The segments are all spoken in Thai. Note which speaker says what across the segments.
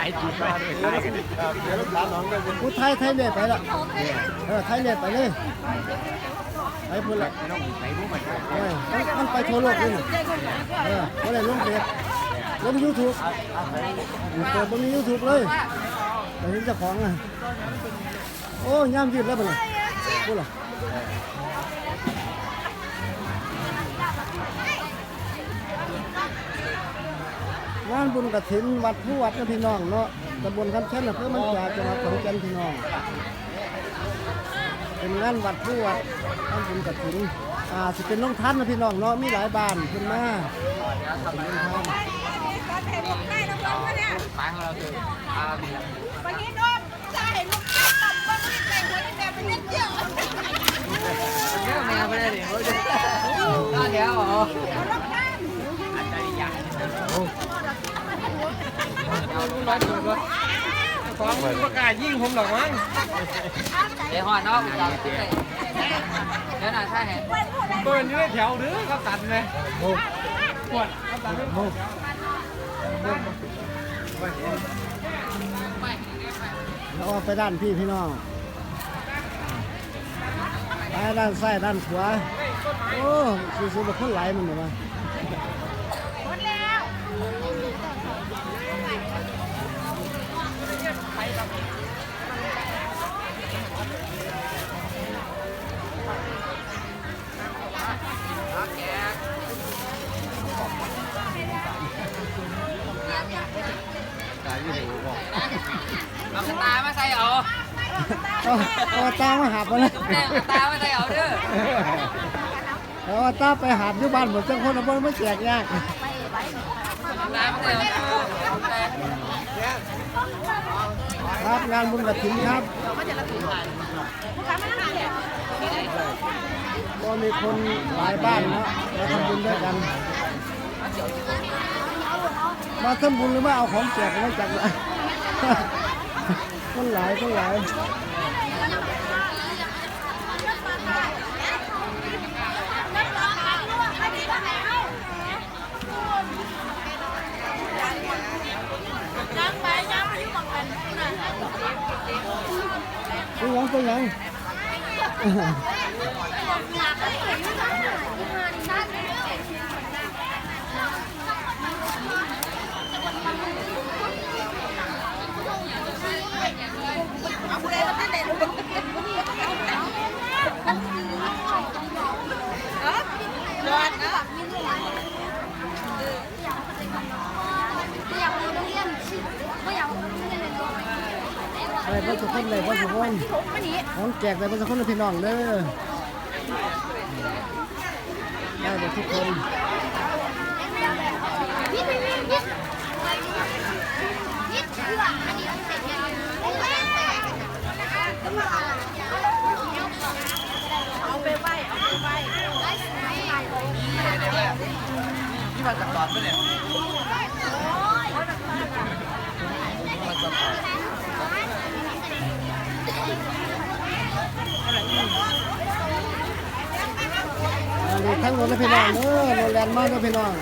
Speaker 1: ายจีบมาด้วะพูดไทยไทยเนี่ยไปละเออไทยเนี่ยไปเลยไปพูดละเออมันมันไปทั่วโลกเลยเออก็เลยลงเพจลงยูทูบเปิดบนยูทูบเลยแต่เห็นเจ้าของอะโอ้ย่างยืดแล้วบ่เนี่ยพูดละ งานบุญกฐินวัดผู้วัดนะพี่น้องเนาะตำบลคำเช่นอำเภอมันจาจังหวัดขอนแก่นพี่น้อง เป็นงานวัดผู้วัดงานบุญกฐินอ่าสิเป็นน้องท่านนะพี่น้องเนาะมีหลายบ้านขึ้นมาเป็นน้องท่าน
Speaker 2: วันนี้น้องจะเห็นลูกค้าตบบ้างที่แต่งหัวแต่เป็นเล่นเดี่ยว
Speaker 3: ของประกาศยิ่งผมหรอกมั้ง
Speaker 4: เดี๋ยวหอดนอกเดี๋ยวหน่อยใช่ไหม
Speaker 3: เปิดอยู่ในแถวหรือเขาตัดเลยโอ้ปวดเขาตัดม่พอ
Speaker 1: แล้วเอาไปด้านพี่พี่น้องไปด้านซ้ายด้านขวาโอ้สุดๆแบบคนไหลายมันเหรอ
Speaker 4: ตามาใส่เอา
Speaker 1: เอาเอาตามาหาบมาเลย
Speaker 4: แม่ตามาใส่เอาเด้อ
Speaker 1: เอาตาไปหาบอยู่บ้านหมดจังคนเอาไปไม่แจกยาก
Speaker 4: ตามาใส่เอา
Speaker 1: ครับงานบุญกระถินครับก็มีคนหลายบ้านนะมาทำบุญด้วยกัน มาทำบุญหรือว่าเอาของแจกมาจากไหน คนหลายคนหลายเป็นหยังเป็นหยัง
Speaker 2: เอาผู้ใดมาท่านเด่นยอดนะ
Speaker 1: อะไรพระสุคนเลยพระสุคนของแจกเลยพระสุคนเลยพี่น้องเด้อได้หมดทุกคน
Speaker 2: เอาไปไหวเอาไปไหว
Speaker 4: ที่มาจากตอนเมื่อเนี่ย
Speaker 1: อันนี้ทั้งหมดเลยพี่น้องเด้อโรงแรมมากเลยพี่น้อง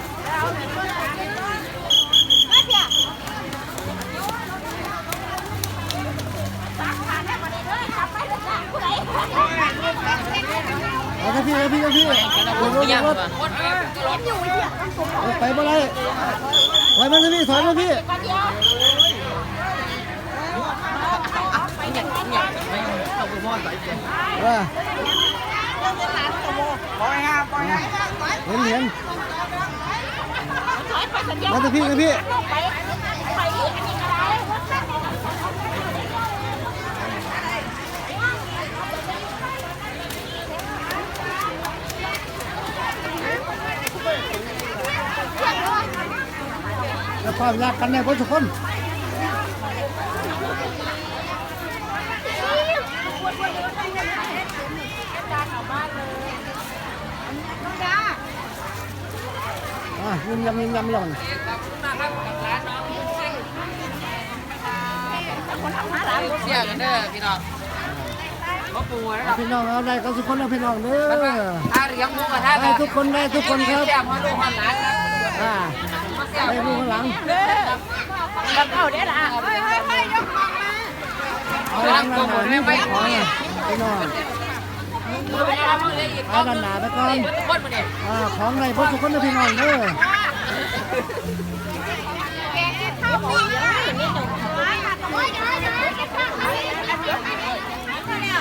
Speaker 1: เอาถ้าพี่เอาพี่เอาพี่รถรถรถไปบ่ได้ถอยมาเลยพี่ถอยมาพี่ เออ
Speaker 3: ปล่อยฮะปล่อยฮะ
Speaker 1: เห็นเห็นมาถ้าพี่นะพี่แล้วความยากกันแน่พวกทุกคน อะยำยำยำยำหล่
Speaker 4: อนเสียกันเด้อพี่น้องพ่อปู่นะครับ
Speaker 1: พี่น้องเอาได้กัทุกคนเอาพี่น้องเด้อ
Speaker 4: ถ้าเรียงมุกระทะ
Speaker 1: ได้ทุกคนได้ทุกคนครับ
Speaker 4: เสีด้วยคมหลานครับ
Speaker 1: อ่าได้มุหลัง
Speaker 2: เด้อเอาเด้อล่ะเฮ้ยเฮ้ยยกมองมา
Speaker 1: พี่น้อง
Speaker 4: อไปทำมือเลยอีก
Speaker 1: เอาด้านหนาไปก่อน
Speaker 4: คนมาเนี่ย
Speaker 1: อ่าของในพวกทุกคนนะพี่น้องเด้อ
Speaker 2: แกงข้าวหมูนี่หนึ่งไม้ค่ะโอ้ยเดี๋ยวเดี๋ยวเก็บข้าวมาเนี่ย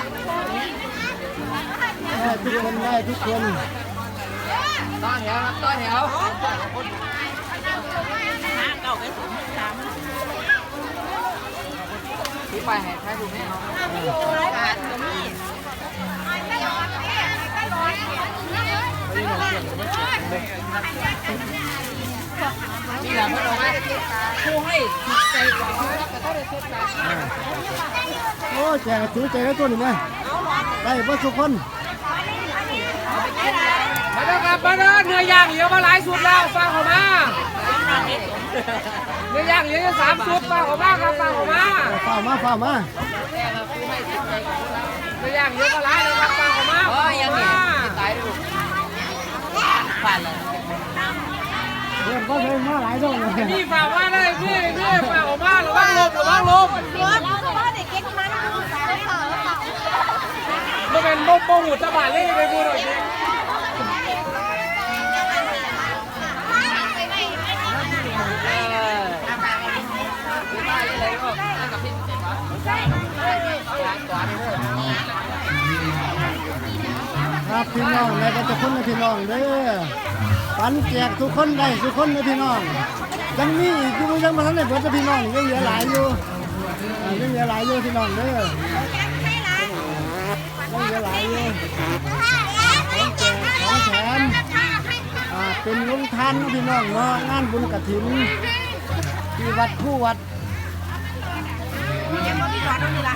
Speaker 1: ได้ทุกคนได้ทุกคน
Speaker 4: ต่อแถวต่อแถว ไปให้ใครถูกแน่นอน
Speaker 2: ไม่ร้อนเนี่ยไม่ร้อนเนี่ย
Speaker 4: นี่แหละพ่อบอกว่าผู้ให้ใจกว่าแล้วก็ต้องได้ทุกใจ
Speaker 1: โอ้แจกถือใจแล้วตัวนี้ไหมได้พวกทุกคน
Speaker 3: มาเด้อครับมาเด้อเนื้อย่างเหลือมาหลายสุดแล้วฟังเขาม เนื้อย่างเหลืออยู่สามสุดฟังเขามาครับฟังเขามา
Speaker 1: เฝ้ามาเฝ้ามา
Speaker 3: เนื้อย่างเหลือมาหลายเลยครับฟังเขามา
Speaker 4: โอ้ยยังนี่ตายดูผ่านเลย
Speaker 1: เรื่องก็เลยมาหลายดอกเลย
Speaker 3: นี่ฝากมาเลยพี่พี่ฝากเขามาระวังลมระวังลม
Speaker 2: เดี๋ยวเราจะว่าเด็กเก็บมันสายต่อแล้วต่อ
Speaker 3: มันเป็นบ่บ่หูตะบานเลยไปพูดหน่อยสิ
Speaker 4: เออพี่มาเลยก็นั่งกับพี่เจ็บวะร้านก่อนเลยั
Speaker 1: บพี่น้องได้ก็ทุกคนนะพี่น้องเด้อปันแจกทุกคนได้ทุกคนนะพี่น้องยังมีอีกอยู่ยังมาทันได้เบิดนะพี่น้องยังเหลือหลายอยู่อ่ายังเหลือหลายอยู่พี่น้องเด้อยังเหลือหลายอยู่ของแถมอ่าเป็นลงทานนะพี่น้องเนาะงานบุญกฐินที่วัดคู่วัดยังมีร้านอะ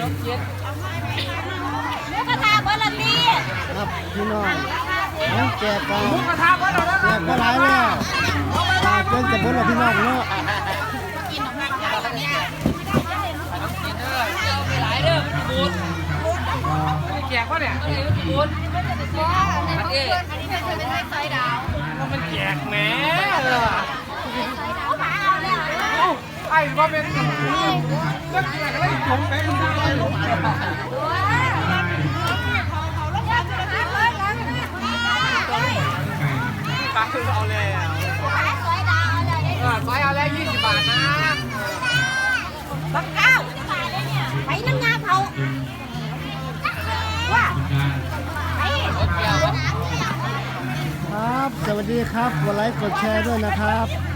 Speaker 4: นมจีนเด้อนมจีน
Speaker 2: ลูกกระทาเบอร์ละตี
Speaker 1: ครับพี่น้องของแจกกัน
Speaker 3: หมูกระทะมาแล้วนะ
Speaker 1: แจกก็หลายแล้วฝากเพิ่นจะเพิ่นละพี่น้องเนาะ
Speaker 4: กินนมจีนเด้อเอาไปหลายเด้อมันบูด
Speaker 3: นี่แจกวะเนี่ย
Speaker 4: มันเลยบูดอันนี้
Speaker 2: อันนี้เป็นเป็นไซดาว
Speaker 3: มันแจกแหม
Speaker 2: เขาหมาเอาเลย
Speaker 3: เอ้า ไอ้ว่าเป็นเรื่องแจกอะไรจงไปมันได้หรอตาคือเอาเลยอะเออซอยเอาแล้วยี่สิบบาทนะ
Speaker 2: บักเก้าไปน้ำงาเผาว่า
Speaker 1: ครับ สวัสดีครับ กดไลค์ กดแชร์ด้วยนะครับ